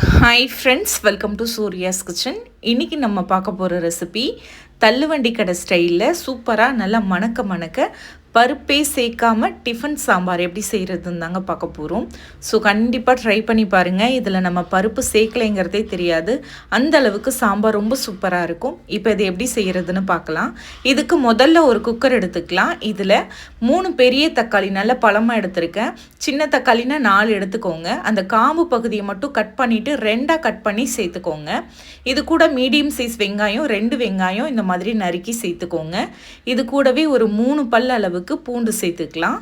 Hi friends welcome to Surya's kitchen இன்றைக்கி நம்ம பார்க்க போகிற ரெசிபி தள்ளுவண்டி கடை ஸ்டைலில் சூப்பராக நல்லா மணக்க மணக்க பருப்பே சேர்க்காம டிஃபன் சாம்பார் எப்படி செய்கிறதுன்னு தாங்க பார்க்க போகிறோம் ஸோ கண்டிப்பாக ட்ரை பண்ணி பாருங்கள் இதில் நம்ம பருப்பு சேர்க்கலைங்கிறதே தெரியாது. அந்த அளவுக்கு சாம்பார் ரொம்ப சூப்பராக இருக்கும். இப்போ இது எப்படி செய்கிறதுன்னு பார்க்கலாம். இதுக்கு முதல்ல ஒரு குக்கர் எடுத்துக்கலாம். இதில் மூணு பெரிய தக்காளி நல்ல பழமாக எடுத்திருக்கேன். சின்ன தக்காளினா நாலு எடுத்துக்கோங்க. அந்த காம்பு பகுதியை மட்டும் கட் பண்ணிவிட்டு ரெண்டாக கட் பண்ணி சேர்த்துக்கோங்க. இது கூட மீடியம் சைஸ் வெங்காயம் ரெண்டு வெங்காயம் இந்த மாதிரி நறுக்கி சேர்த்துக்கோங்க. இது கூடவே ஒரு மூணு பல் அளவு அளவுக்கு பூண்டு சேர்த்துக்கலாம்.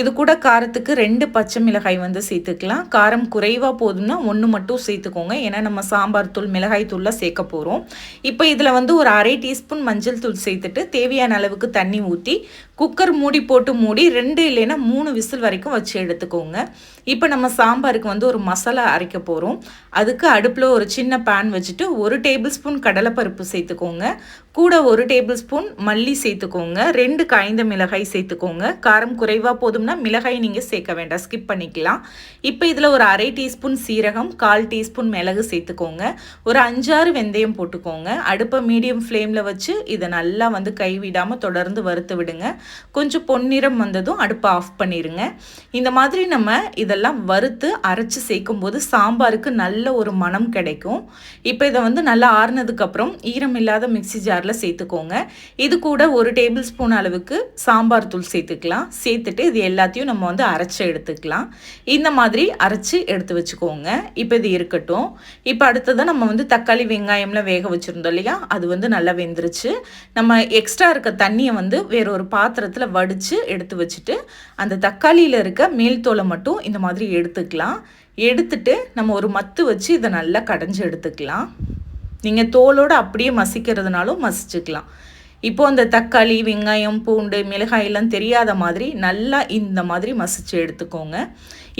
இது கூட காரத்துக்கு ரெண்டு பச்சை மிளகாய் வந்து சேர்த்துக்கலாம். காரம் குறைவாக போதும்னா ஒன்று மட்டும் சேர்த்துக்கோங்க. ஏன்னா நம்ம சாம்பார் தூள் மிளகாய் தூள்லாம் சேர்க்க போகிறோம் இப்போ இதில் வந்து ஒரு அரை டீஸ்பூன் மஞ்சள் தூள் சேர்த்துட்டு தேவையான அளவுக்கு தண்ணி ஊற்றி குக்கர் மூடி போட்டு மூடி ரெண்டு இல்லைன்னா மூணு விசில் வரைக்கும் வச்சு எடுத்துக்கோங்க. இப்போ நம்ம சாம்பாருக்கு வந்து ஒரு மசாலா அரைக்க போகிறோம் அதுக்கு அடுப்பில் ஒரு சின்ன பேன் வச்சுட்டு ஒரு டேபிள் ஸ்பூன் கடலைப்பருப்பு சேர்த்துக்கோங்க. கூட ஒரு டேபிள் ஸ்பூன் மல்லி சேர்த்துக்கோங்க. ரெண்டு காய்ந்த மிளகாய் சேர்த்துக்கோங்க. காரம் குறைவாக போதும்னா மிளகாய் நீங்கள் சேர்க்க வேண்டாம். ஸ்கிப் பண்ணிக்கலாம். இப்போ இதில் ஒரு அரை டீஸ்பூன் சீரகம் கால் டீஸ்பூன் மிளகு சேர்த்துக்கோங்க. ஒரு அஞ்சாறு வெந்தயம் போட்டுக்கோங்க. அடுப்பை மீடியம் ஃப்ளேமில் வச்சு இதை நல்லா வந்து கைவிடாமல் தொடர்ந்து வறுத்து விடுங்க. கொஞ்சம் பொன்னிறம் வந்ததும் அடுப்பை ஆஃப் பண்ணிடுங்க இந்த மாதிரி நம்ம இதெல்லாம் வறுத்து அரைச்சி சேர்க்கும் போது சாம்பாருக்கு நல்ல ஒரு மனம் கிடைக்கும். இப்போ இதை வந்து நல்லா ஆறுனதுக்கப்புறம் ஈரம் இல்லாத மிக்சி ஜாரில் சேர்த்துக்கோங்க. இது கூட ஒரு டேபிள் ஸ்பூன் அளவுக்கு சாம்பார் தூள் சேர்த்துக்கலாம். சேர்த்துட்டு இது எல்லாத்தையும் நம்ம வந்து அரைச்சி எடுத்துக்கலாம். இந்த மாதிரி அரைச்சி எடுத்து வச்சுக்கோங்க. இப்போ இது இருக்கட்டும். இப்போ அடுத்ததான் நம்ம வந்து தக்காளி வெங்காயம்லாம் வேக வச்சுருந்தோம் இல்லையா? அது வந்து நல்லா வெந்துருச்சு. நம்ம எக்ஸ்ட்ரா இருக்க தண்ணியை வந்து வேற ஒரு பாத்திரத்தில் வடித்து எடுத்து வச்சுட்டு அந்த தக்காளியில் இருக்க மேல் தோலை மட்டும் இந்த மாதிரி எடுத்துக்கலாம். எடுத்துட்டு நம்ம ஒரு மத்து வச்சு இதை நல்லா கடைஞ்சி எடுத்துக்கலாம். நீங்கள் தோலோடு அப்படியே மசிக்கிறதுனாலும் மசிச்சுக்கலாம். இப்போ அந்த தக்காளி வெங்காயம் பூண்டு மிளகாய் எல்லாம் தெரியாத மாதிரி நல்லா இந்த மாதிரி மசிச்சு எடுத்துக்கோங்க.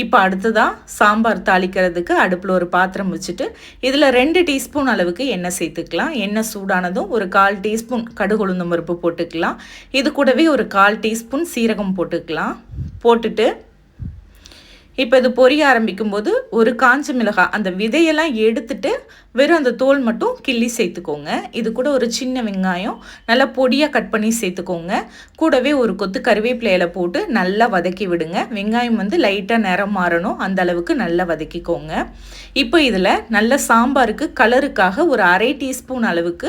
இப்போ அடுத்ததாக சாம்பார் தாளிக்கிறதுக்கு அடுப்பில் ஒரு பாத்திரம் வச்சுட்டு இதில் ரெண்டு டீஸ்பூன் அளவுக்கு எண்ணெய் சேர்த்துக்கலாம். எண்ணெய் சூடானதும் ஒரு கால் டீஸ்பூன் கடுகு உளுந்தம் பருப்பு போட்டுக்கலாம். இது கூடவே ஒரு கால் டீஸ்பூன் சீரகம் போட்டுக்கலாம். போட்டுட்டு இப்போ இது பொரிய ஆரம்பிக்கும் போது ஒரு காஞ்ச மிளகாய் அந்த விதையெல்லாம் எடுத்துட்டு வெறும் அந்த தோல் மட்டும் கிள்ளி சேர்த்துக்கோங்க. இது கூட ஒரு சின்ன வெங்காயம் நல்லா பொடியாக கட் பண்ணி சேர்த்துக்கோங்க. கூடவே ஒரு கொத்து கருவேப்பிலையில போட்டு நல்லா வதக்கி விடுங்க. வெங்காயம் வந்து லைட்டாக நிறம் மாறணும். அந்த அளவுக்கு நல்லா வதக்கிக்கோங்க. இப்போ இதில் நல்ல சாம்பாருக்கு கலருக்காக ஒரு அரை டீஸ்பூன் அளவுக்கு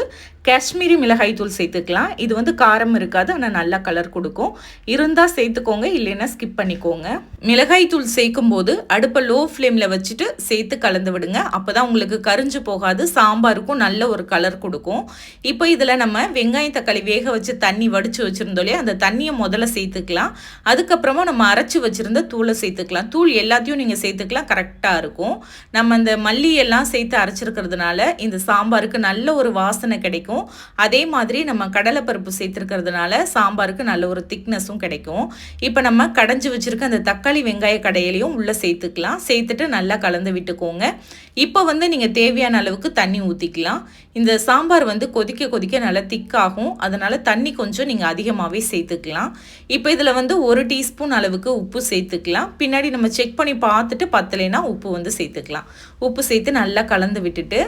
காஷ்மீரி மிளகாய் தூள் சேர்த்துக்கலாம். இது வந்து காரம் இருக்காது ஆனால் நல்லா கலர் கொடுக்கும். இருந்தால் சேர்த்துக்கோங்க இல்லைன்னா ஸ்கிப் பண்ணிக்கோங்க. மிளகாய் தூள் சேர்க்கும் போது அடுப்பை லோ ஃப்ளேமில் வச்சுட்டு சேர்த்து கலந்து விடுங்க. அப்போ தான் உங்களுக்கு கரிஞ்சு போகாது சாம்பாருக்கும் நல்ல ஒரு கலர் கொடுக்கும். இப்போ இதில் நம்ம வெங்காயம் தக்காளி வேக வச்சு தண்ணி வடித்து வச்சுருந்தோம் இல்லையா? அந்த தண்ணியை முதல்ல சேர்த்துக்கலாம். அதுக்கப்புறமா நம்ம அரைச்சி வச்சுருந்த தூளை சேர்த்துக்கலாம். தூள் எல்லாத்தையும் நீங்கள் சேர்த்துக்கலாம் கரெக்டாக இருக்கும். நம்ம அந்த மல்லி எல்லாம் சேர்த்து அரைச்சிருக்கிறதுனால இந்த சாம்பாருக்கு நல்ல ஒரு வாசனை கிடைக்கும். அதே மாதிரி நம்ம கடலைப்பருப்பு சேர்த்துருக்கிறதுனால சாம்பாருக்கு நல்ல ஒரு திக்னஸும் கிடைக்கும். இப்போ நம்ம கடைஞ்சி வச்சுருக்க அந்த தக்காளி வெங்காய கடையிலையும் உள்ளே சேர்த்துக்கலாம். சேர்த்துட்டு நல்லா கலந்து விட்டுக்கோங்க. இப்போ வந்து நீங்கள் தேவையான அளவுக்கு தண்ணி ஊற்றிக்கலாம் இந்த சாம்பார் வந்து கொதிக்க கொதிக்க நல்லா திக்காகும் அதனால் தண்ணி கொஞ்சம் நீங்கள் அதிகமாகவே சேர்த்துக்கலாம். இப்போ இதில் வந்து ஒரு டீஸ்பூன் அளவுக்கு உப்பு சேர்த்துக்கலாம். பின்னாடி நம்ம செக் பண்ணி பார்த்துட்டு பத்தலைனா உப்பு வந்து சேர்த்துக்கலாம். உப்பு சேர்த்து நல்லா கலந்து விட்டுட்டு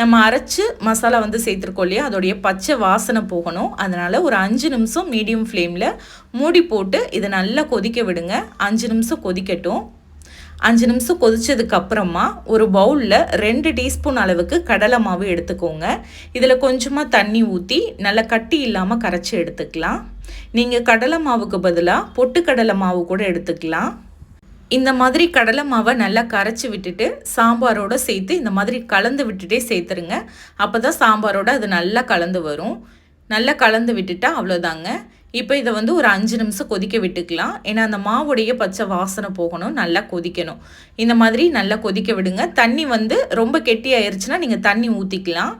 நம்ம அரைச்சி மசாலா வந்து சேர்த்துருக்கோம் இல்லையா? அதனுடைய பச்சை வாசனை போகணும். அதனால் ஒரு அஞ்சு நிமிஷம் மீடியம் ஃப்ளேமில் மூடி போட்டு இதை நல்லா கொதிக்க விடுங்க. அஞ்சு நிமிஷம் கொதிக்கட்டும். அஞ்சு நிமிஷம் கொதிச்சதுக்கப்புறமா ஒரு பவுலில் ரெண்டு டீஸ்பூன் அளவுக்கு கடலை மாவு எடுத்துக்கோங்க. இதில் கொஞ்சமாக தண்ணி ஊற்றி நல்லா கட்டி இல்லாமல் கரைச்சி எடுத்துக்கலாம். நீங்கள் கடலை மாவுக்கு பதிலாக பொட்டுக்கடலை மாவு கூட எடுத்துக்கலாம். இந்த மாதிரி கடலை மாவை நல்லா கரைச்சி விட்டுட்டு சாம்பாரோடு சேர்த்து இந்த மாதிரி கலந்து விட்டுட்டே சேர்த்துருங்க. அப்போ தான் சாம்பாரோட அது நல்லா கலந்து வரும். நல்லா கலந்து விட்டுட்டா அவ்வளோதாங்க இப்போ இதை வந்து ஒரு அஞ்சு நிமிஷம் கொதிக்க விட்டுக்கலாம். ஏன்னா அந்த மாவுடைய பச்சை வாசனை போகணும். நல்லா கொதிக்கணும். இந்த மாதிரி நல்லா கொதிக்க விடுங்க. தண்ணி வந்து ரொம்ப கெட்டி ஆயிடுச்சுன்னா நீங்கள் தண்ணி ஊற்றிக்கலாம்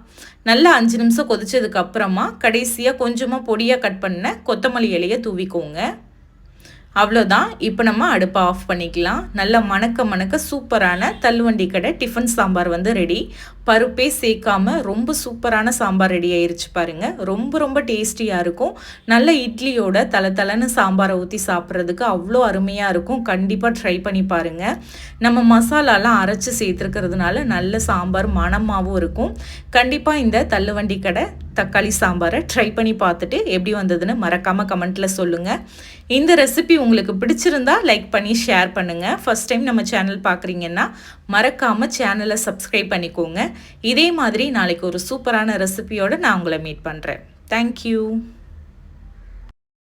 நல்லா அஞ்சு நிமிஷம் கொதிச்சதுக்கு அப்புறமா கடைசியாக கொஞ்சமாக பொடியாக கட் பண்ண கொத்தமல்லி இலையை தூவிக்கோங்க. அவ்வளோதான். இப்போ நம்ம அடுப்பை ஆஃப் பண்ணிக்கலாம். நல்லா மணக்க மணக்க சூப்பரான தள்ளுவண்டி கடை டிஃபன் சாம்பார் வந்து ரெடி பருப்பே சேர்க்காமல் ரொம்ப சூப்பரான சாம்பார் ரெடி ஆயிருச்சு பாருங்கள் ரொம்ப ரொம்ப டேஸ்டியாக இருக்கும். நல்ல இட்லியோட தலை தலைன்னு சாம்பாரை ஊற்றி சாப்பிட்றதுக்கு அவ்வளோ அருமையாக இருக்கும். கண்டிப்பாக ட்ரை பண்ணி பாருங்கள் நம்ம மசாலாலாம் அரைச்சி சேர்த்துருக்கிறதுனால நல்ல சாம்பார் மணமாகவும் இருக்கும். கண்டிப்பாக இந்த தள்ளுவண்டி கடை தக்காளி சாம்பாரை ட்ரை பண்ணி பார்த்துட்டு எப்படி வந்ததுன்னு மறக்காமல் கமெண்ட்டில் சொல்லுங்கள் இந்த ரெசிபி உங்களுக்கு பிடிச்சிருந்தா லைக் பண்ணி ஷேர் பண்ணுங்கள் ஃபஸ்ட் டைம் நம்ம சேனல் பார்க்குறீங்கன்னா மறக்காமல் சேனலை சப்ஸ்கிரைப் பண்ணிக்கோங்க. இதே மாதிரி நாளைக்கு ஒரு சூப்பரான ரெசிபியோடு நான் உங்களை மீட் பண்ணுறேன் தேங்க்யூ